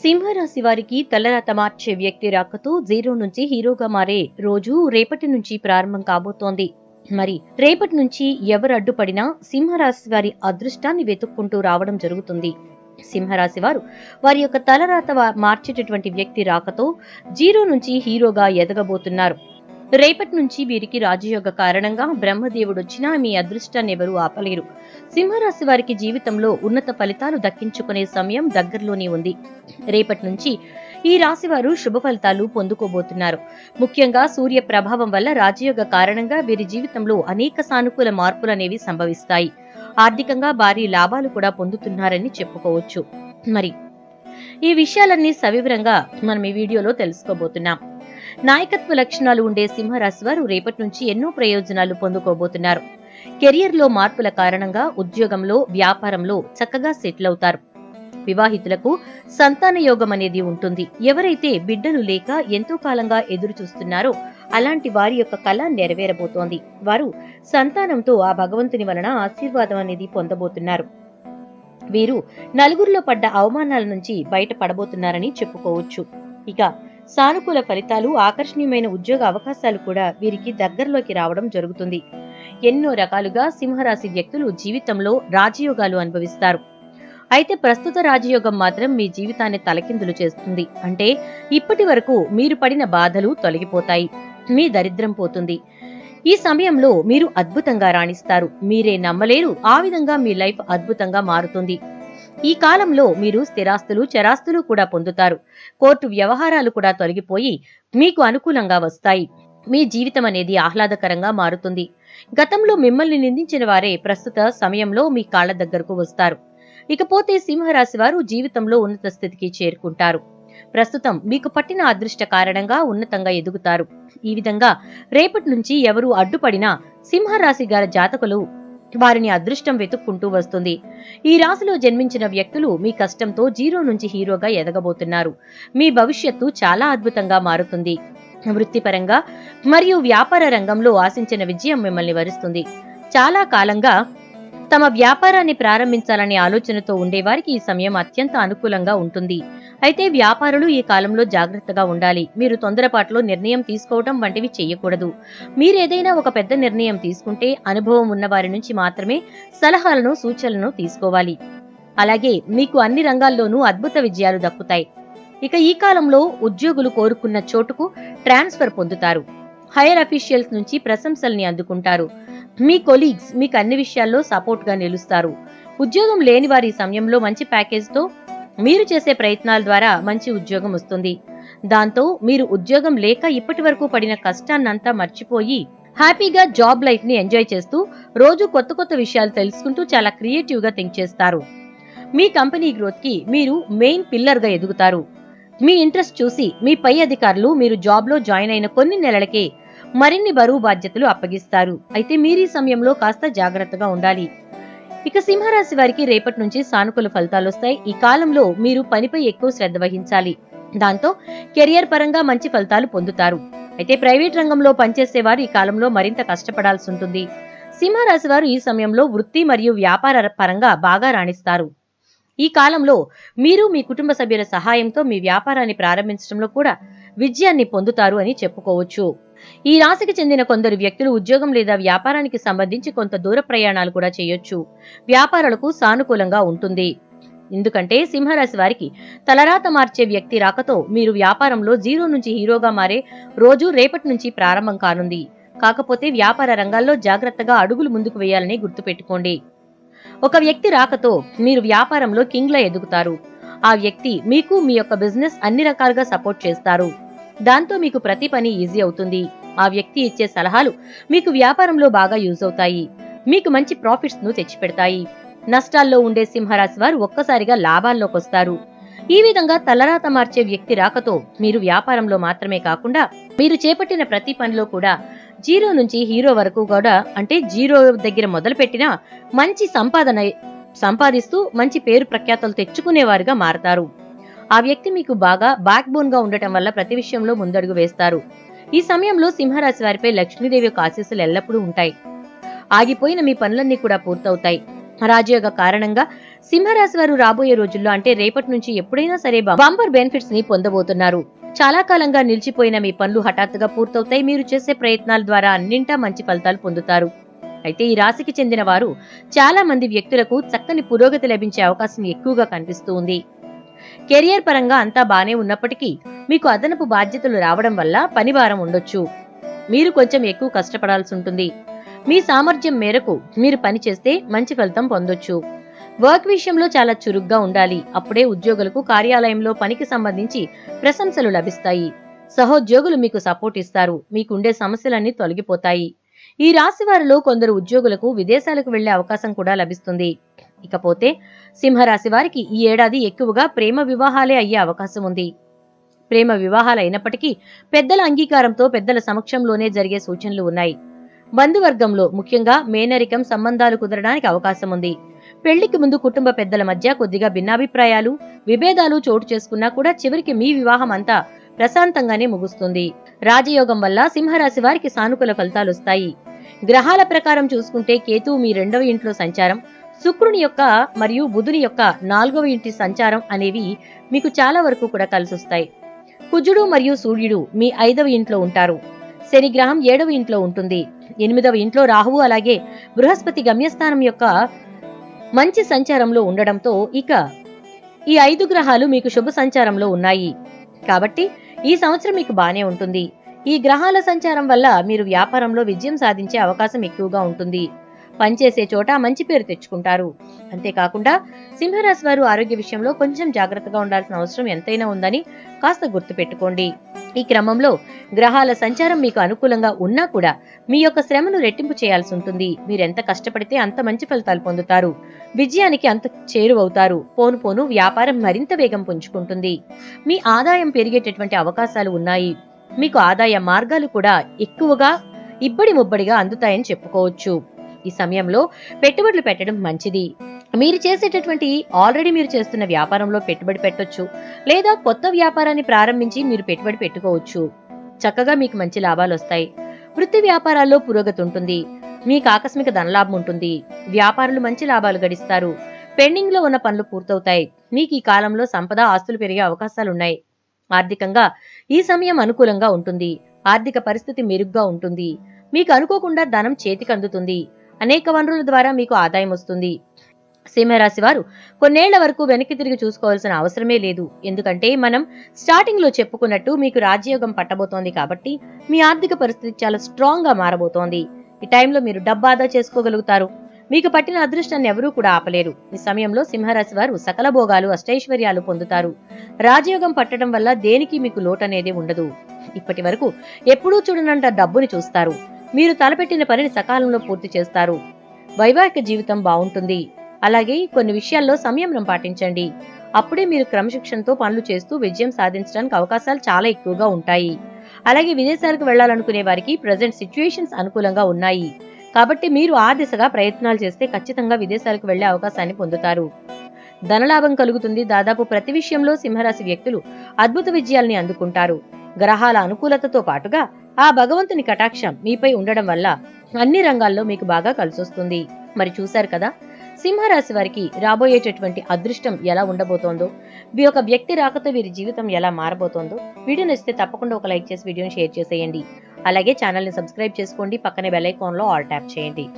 సింహరాశి వారికి తలరాత మార్చే వ్యక్తి రాకతో జీరో నుంచి హీరోగా మారే రోజు రేపటి నుంచి ప్రారంభం కాబోతోంది. మరి రేపటి నుంచి ఎవరు అడ్డుపడినా సింహరాశి వారి అదృష్టాన్ని వెతుక్కుంటూ రావడం జరుగుతుంది. సింహరాశి వారు వారి యొక్క తలరాత మార్చేటటువంటి వ్యక్తి రాకతో జీరో నుంచి హీరోగా ఎదగబోతున్నారు. రేపటి నుంచి వీరికి రాజయోగ కారణంగా బ్రహ్మదేవుడు వచ్చినా మీ అదృష్టాన్ని ఎవరూ ఆపలేరు. సింహరాశి వారికి జీవితంలో ఉన్నత ఫలితాలు దక్కించుకునే సమయం దగ్గరలోనే ఉంది. రేపటి నుంచి ఈ రాశి వారు శుభ ఫలితాలు పొందుకోబోతున్నారు. ముఖ్యంగా సూర్య ప్రభావం వల్ల రాజయోగ కారణంగా వీరి జీవితంలో అనేక సానుకూల మార్పులు అనేవి సంభవిస్తాయి. ఆర్థికంగా భారీ లాభాలు కూడా పొందుతున్నారని చెప్పుకోవచ్చు. మరి ఈ విషయాలన్నీ సవివరంగా మనం ఈ వీడియోలో తెలుసుకోబోతున్నాం. నాయకత్వ లక్షణాలు ఉండే సింహరాశి వారు రేపటి నుంచి ఎన్నో ప్రయోజనాలు పొందుకోబోతున్నారు. కెరియర్లో మార్పుల కారణంగా ఉద్యోగంలో వ్యాపారంలో చక్కగా సెటిల్ అవుతారు. వివాహితులకు సంతాన యోగం అనేది ఉంటుంది. ఎవరైతే బిడ్డలు లేక ఎంతో కాలంగా ఎదురు చూస్తున్నారో అలాంటి వారి యొక్క కళ నెరవేరబోతోంది. వారు సంతానంతో ఆ భగవంతుని వలన ఆశీర్వాదం అనేది పొందబోతున్నారు. వీరు నలుగురిలో పడ్డ అవమానాల నుంచి బయటపడబోతున్నారని చెప్పుకోవచ్చు. ఇక సానుకూల ఫలితాలు ఆకర్షణీయమైన ఉద్యోగ అవకాశాలు కూడా వీరికి దగ్గరలోకి రావడం జరుగుతుంది. ఎన్నో రకాలుగా సింహరాశి వ్యక్తులు జీవితంలో రాజయోగాలు అనుభవిస్తారు. అయితే ప్రస్తుత రాజయోగం మాత్రం మీ జీవితాన్ని తలకిందులు చేస్తుంది. అంటే ఇప్పటి వరకు మీరు పడిన బాధలు తొలగిపోతాయి. మీ దరిద్రం పోతుంది. ఈ సమయంలో మీరు అద్భుతంగా రాణిస్తారు. మీరే నమ్మలేరు. ఆ విధంగా మీ లైఫ్ అద్భుతంగా మారుతుంది. ఈ కాలంలో మీరు స్థిరాస్తులు చరాస్తులు కూడా పొందుతారు. కోర్టు వ్యవహారాలు కూడా తొలగిపోయి మీకు అనుకూలంగా వస్తాయి. మీ జీవితం అనేది ఆహ్లాదకరంగా మారుతుంది. గతంలో మిమ్మల్ని నిందించిన వారే ప్రస్తుత సమయంలో మీ కాళ్ళ దగ్గరకు వస్తారు. ఇకపోతే సింహరాశి వారు జీవితంలో ఉన్నత స్థితికి చేరుకుంటారు. ప్రస్తుతం మీకు పట్టిన అదృష్ట కారణంగా ఉన్నతంగా ఎదుగుతారు. ఈ విధంగా రేపటి నుంచి ఎవరు అడ్డుపడినా సింహరాశి గారి జాతకులు వారిని అదృష్టం వెతుక్కుంటూ వస్తుంది. ఈ రాశిలో జన్మించిన వ్యక్తులు మీ కష్టంతో జీరో నుంచి హీరోగా ఎదగబోతున్నారు. మీ భవిష్యత్తు చాలా అద్భుతంగా మారుతుంది. వృత్తిపరంగా మరియు వ్యాపార రంగంలో ఆశించిన విజయం మిమ్మల్ని వరిస్తుంది. చాలా కాలంగా తమ వ్యాపారాన్ని ప్రారంభించాలనే ఆలోచనతో ఉండేవారికి ఈ సమయం అత్యంత అనుకూలంగా ఉంటుంది. అయితే వ్యాపారులు ఈ కాలంలో జాగ్రత్తగా ఉండాలి. మీరు తొందరపాటులో నిర్ణయం తీసుకోవడం వంటివి చేయకూడదు. మీరేదైనా ఒక పెద్ద నిర్ణయం తీసుకుంటే అనుభవం ఉన్న వారి నుంచి మాత్రమే సలహాలను సూచనలను తీసుకోవాలి. అలాగే మీకు అన్ని రంగాల్లోనూ అద్భుత విజయాలు దక్కుతాయి. ఇక ఈ కాలంలో ఉద్యోగులు కోరుకున్న చోటుకు ట్రాన్స్ఫర్ పొందుతారు. హైయర్ అఫీషియల్స్ నుంచి ప్రశంసల్ని అందుకుంటారు. మీ కొలీగ్స్ మీకు అన్ని విషయాల్లో సపోర్ట్గా నిలుస్తారు. ఉద్యోగం లేని వారి సమయంలో మంచి ప్యాకేజ్తో మీరు చేసే ప్రయత్నాల ద్వారా మంచి ఉద్యోగం వస్తుంది. దాంతో మీరు ఉద్యోగం లేక ఇప్పటి వరకు పడిన కష్టాన్నంతా మర్చిపోయి హ్యాపీగా జాబ్ లైఫ్ని ఎంజాయ్ చేస్తూ రోజు కొత్త కొత్త విషయాలు తెలుసుకుంటూ చాలా క్రియేటివ్గా థింక్ చేస్తారు. మీ కంపెనీ గ్రోత్కి మీరు మెయిన్ పిల్లర్గా ఎదుగుతారు. మీ ఇంట్రెస్ట్ చూసి మీ పై అధికారులు మీరు జాబ్లో జాయిన్ అయిన కొన్ని నెలలకే మరిన్ని బరువు బాధ్యతలు అప్పగిస్తారు. అయితే మీరు ఈ సమయంలో కాస్త జాగ్రత్తగా ఉండాలి. ఇక సింహరాశి వారికి రేపటి నుంచి సానుకూల ఫలితాలు వస్తాయి. ఈ కాలంలో మీరు పనిపై ఎక్కువ శ్రద్ధ వహించాలి. దాంతో కెరియర్ పరంగా మంచి ఫలితాలు పొందుతారు. అయితే ప్రైవేట్ రంగంలో పనిచేసేవారు ఈ కాలంలో మరింత కష్టపడాల్సి ఉంటుంది. సింహరాశి వారు ఈ సమయంలో వృత్తి మరియు వ్యాపార పరంగా బాగా రాణిస్తారు. ఈ కాలంలో మీరు మీ కుటుంబ సభ్యుల సహాయంతో మీ వ్యాపారాన్ని ప్రారంభించడంలో కూడా విజయాన్ని పొందుతారు అని చెప్పుకోవచ్చు. ఈ రాశికి చెందిన కొందరు వ్యక్తులు ఉద్యోగం లేదా వ్యాపారానికి సంబంధించి కొంత దూర ప్రయాణాలు కూడా చేయొచ్చు. వ్యాపారాలకు సానుకూలంగా ఉంటుంది. ఎందుకంటే సింహరాశి వారికి తలరాత మార్చే వ్యక్తి రాకతో మీరు వ్యాపారంలో జీరో నుంచి హీరోగా మారే రోజు రేపటి నుంచి ప్రారంభం కానుంది. కాకపోతే వ్యాపార రంగాల్లో జాగ్రత్తగా అడుగులు ముందుకు వేయాలని గుర్తుపెట్టుకోండి. ఒక వ్యక్తి రాకతో మీరు వ్యాపారంలో కింగ్లా ఎదుగుతారు. ఆ వ్యక్తి మీకు మీ యొక్క బిజినెస్ అన్ని రకాలుగా సపోర్ట్ చేస్తారు. దాంతో మీకు ప్రతి పని ఈజీ అవుతుంది. ఆ వ్యక్తి ఇచ్చే సలహాలు మీకు వ్యాపారంలో బాగా యూజ్ అవుతాయి. మీకు మంచి ప్రాఫిట్స్ను తెచ్చిపెడతాయి. నష్టాల్లో ఉండే సింహరాశి వారు ఒక్కసారిగా లాభాల్లోకి వస్తారు. ఈ విధంగా తలరాత మార్చే వ్యక్తి రాకతో మీరు వ్యాపారంలో మాత్రమే కాకుండా మీరు చేపట్టిన ప్రతి పనిలో కూడా జీరో నుంచి హీరో వరకు కూడా అంటే జీరో దగ్గర మొదలుపెట్టిన మంచి సంపాదన సంపాదిస్తూ మంచి పేరు ప్రఖ్యాతలు తెచ్చుకునేవారుగా మారతారు. ఆ వ్యక్తి మీకు బాగా బ్యాక్ బోన్గా ఉండటం వల్ల ప్రతి విషయంలో ముందడుగు వేస్తారు. ఈ సమయంలో సింహరాశి వారిపై లక్ష్మీదేవి యొక్క ఆశీస్సులు ఎల్లప్పుడూ ఉంటాయి. ఆగిపోయిన మీ పనులన్నీ కూడా పూర్తవుతాయి. రాజయోగ కారణంగా సింహరాశి వారు రాబోయే రోజుల్లో అంటే రేపటి నుంచి ఎప్పుడైనా సరే బంపర్ బెనిఫిట్స్ని పొందబోతున్నారు. చాలా కాలంగా నిలిచిపోయిన మీ పనులు హఠాత్తుగా పూర్తవుతాయి. మీరు చేసే ప్రయత్నాల ద్వారా అన్నింటా మంచి ఫలితాలు పొందుతారు. అయితే ఈ రాశికి చెందిన వారు చాలా మంది వ్యక్తులకు చక్కని పురోగతి లభించే అవకాశం ఎక్కువగా కనిపిస్తూ ఉంది. కెరియర్ పరంగా అంతా బానే ఉన్నప్పటికీ మీకు అదనపు బాధ్యతలు రావడం వల్ల పనిభారం ఉండొచ్చు. మీరు కొంచెం ఎక్కువ కష్టపడాల్సి ఉంటుంది. మీ సామర్థ్యం మేరకు మీరు పని చేస్తే మంచి ఫలితం పొందొచ్చు. వర్క్ విషయంలో చాలా చురుగ్గా ఉండాలి. అప్పుడే ఉద్యోగులకు కార్యాలయంలో పనికి సంబంధించి ప్రశంసలు లభిస్తాయి. సహోద్యోగులు మీకు సపోర్ట్ ఇస్తారు. మీకుండే సమస్యలన్నీ తొలగిపోతాయి. ఈ రాశి వారిలో కొందరు ఉద్యోగులకు విదేశాలకు వెళ్ళే అవకాశం కూడా లభిస్తుంది. ఇకపోతే సింహరాశి వారికి ఈ ఏడాది ఎక్కువగా ప్రేమ వివాహాలే అయ్యే అవకాశం ఉంది. ప్రేమ వివాహాలు అయినప్పటికీ పెద్దల అంగీకారంతో పెద్దల సమక్షంలోనే జరిగే సూచనలు ఉన్నాయి. బంధువర్గంలో ముఖ్యంగా మేనరికం సంబంధాలు కుదరడానికి అవకాశం ఉంది. పెళ్ళికి ముందు కుటుంబ పెద్దల మధ్య కొద్దిగా భిన్నాభిప్రాయాలు విభేదాలు చోటు చేసుకున్నా కూడా చివరికి మీ వివాహం అంతా ప్రశాంతంగానే ముగుస్తుంది. రాజయోగం వల్ల సింహరాశి వారికి సానుకూల ఫలితాలు వస్తాయి. గ్రహాల ప్రకారం చూసుకుంటే కేతువు మీ రెండవ ఇంట్లో సంచారం శుక్రుని యొక్క మరియు బుధుని యొక్క నాలుగవ ఇంటి సంచారం అనేవి మీకు చాలా వరకు కూడా కలిసొస్తాయి కుజుడు మరియు సూర్యుడు మీ ఐదవ ఇంట్లో ఉంటారు. శని గ్రహం ఏడవ ఇంట్లో ఉంటుంది. ఎనిమిదవ ఇంట్లో రాహువు అలాగే బృహస్పతి గమ్యస్థానం యొక్క మంచి సంచారంలో ఉండడంతో ఇక ఈ ఐదు గ్రహాలు మీకు శుభ సంచారంలో ఉన్నాయి. కాబట్టి ఈ సంవత్సరం మీకు బానే ఉంటుంది. ఈ గ్రహాల సంచారం వల్ల మీరు వ్యాపారంలో విజయం సాధించే అవకాశం ఎక్కువగా ఉంటుంది. పనిచేసే చోట మంచి పేరు తెచ్చుకుంటారు. అంతేకాకుండా సింహరాశి వారు ఆరోగ్య విషయంలో కొంచెం జాగ్రత్తగా ఉండాల్సిన అవసరం ఎంతైనా ఉందని కాస్త గుర్తుపెట్టుకోండి ఈ క్రమంలో గ్రహాల సంచారం మీకు అనుకూలంగా ఉన్నా కూడా మీ యొక్క శ్రమను రెట్టింపు చేయాల్సి ఉంటుంది. మీరెంత కష్టపడితే అంత మంచి ఫలితాలు పొందుతారు. విజయానికి అంత చేరువవుతారు. పోను పోను వ్యాపారం మరింత వేగం పుంజుకుంటుంది. మీ ఆదాయం పెరిగేటటువంటి అవకాశాలు ఉన్నాయి. మీకు ఆదాయ మార్గాలు కూడా ఎక్కువగా ఇబ్బడి ముబ్బడిగా అందుతాయని చెప్పుకోవచ్చు. ఈ సమయంలో పెట్టుబడులు పెట్టడం మంచిది. మీరు చేసేటటువంటి ఆల్రెడీ మీరు చేస్తున్న వ్యాపారంలో పెట్టుబడి పెట్టొచ్చు. లేదా కొత్త వ్యాపారాన్ని ప్రారంభించి మీరు పెట్టుబడి పెట్టుకోవచ్చు. చక్కగా మీకు మంచి లాభాలు వస్తాయి. వృత్తి వ్యాపారాల్లో పురోగతి ఉంటుంది. మీకు ఆకస్మిక ధనలాభం ఉంటుంది. వ్యాపారులు మంచి లాభాలు గడిస్తారు. పెండింగ్లో ఉన్న పనులు పూర్తవుతాయి. మీకు ఈ కాలంలో సంపద ఆస్తులు పెరిగే అవకాశాలున్నాయి ఆర్థికంగా ఈ సమయం అనుకూలంగా ఉంటుంది. ఆర్థిక పరిస్థితి మెరుగ్గా ఉంటుంది. మీకు అనుకోకుండా ధనం చేతికి అందుతుంది అనేక వనరుల ద్వారా మీకు ఆదాయం వస్తుంది. సింహరాశి వారు కొన్నేళ్ళ వరకు వెనక్కి తిరిగి చూసుకోవాల్సిన అవసరమే లేదు. ఎందుకంటే మనం స్టార్టింగ్లో చెప్పుకున్నట్టు మీకు రాజ్యయోగం పట్టబోతోంది కాబట్టి మీ ఆర్థిక పరిస్థితి చాలా స్ట్రాంగ్గా మారబోతోంది. ఈ టైంలో మీరు డబ్బు ఆదా చేసుకోగలుగుతారు. మీకు పట్టిన అదృష్టాన్ని ఎవరూ కూడా ఆపలేరు. ఈ సమయంలో సింహరాశి వారు సకల భోగాలు అష్టైశ్వర్యాలు పొందుతారు. రాజయోగం పట్టడం వల్ల దేనికి మీకు లోటనేది ఉండదు. ఇప్పటి వరకు ఎప్పుడూ చూడనంత డబ్బుని చూస్తారు. మీరు తలపెట్టిన పనిని సకాలంలో పూర్తి చేస్తారు. వైవాహిక జీవితం బాగుంటుంది. అలాగే కొన్ని విషయాల్లో సంయమనం పాటించండి. అప్పుడే మీరు క్రమశిక్షణతో పనులు చేస్తూ విజయం సాధించడానికి అవకాశాలు చాలా ఎక్కువగా ఉంటాయి. అలాగే విదేశాలకు వెళ్ళాలనుకునే వారికి ప్రజెంట్ సిచ్యుయేషన్స్ అనుకూలంగా ఉన్నాయి. కాబట్టి మీరు ఆ దిశగా ప్రయత్నాలు చేస్తే ఖచ్చితంగా విదేశాలకు వెళ్ళే అవకాశాన్ని పొందుతారు. ధనలాభం కలుగుతుంది. దాదాపు ప్రతి విషయంలో సింహరాశి వ్యక్తులు అద్భుత విజయాల్ని అందుకుంటారు. గ్రహాల అనుకూలతతో పాటుగా ఆ భగవంతుని కటాక్షం మీపై ఉండడం వల్ల అన్ని రంగాల్లో మీకు బాగా కలిసొస్తుంది. మరి చూశారు కదా? సింహరాశి వారికి రాబోయేటటువంటి అదృష్టం ఎలా ఉండబోతోందో మీ ఒక వ్యక్తి రాకతో వీరి జీవితం ఎలా మారబోతోందో వీడియో నచ్చితే తప్పకుండా ఒక లైక్ చేసి వీడియోని షేర్ చేసేయండి. అలాగే ఛానల్ని సబ్స్క్రైబ్ చేసుకోండి. పక్కనే బెల్ ఐకాన్లో ఆల్ ట్యాప్ చేయండి.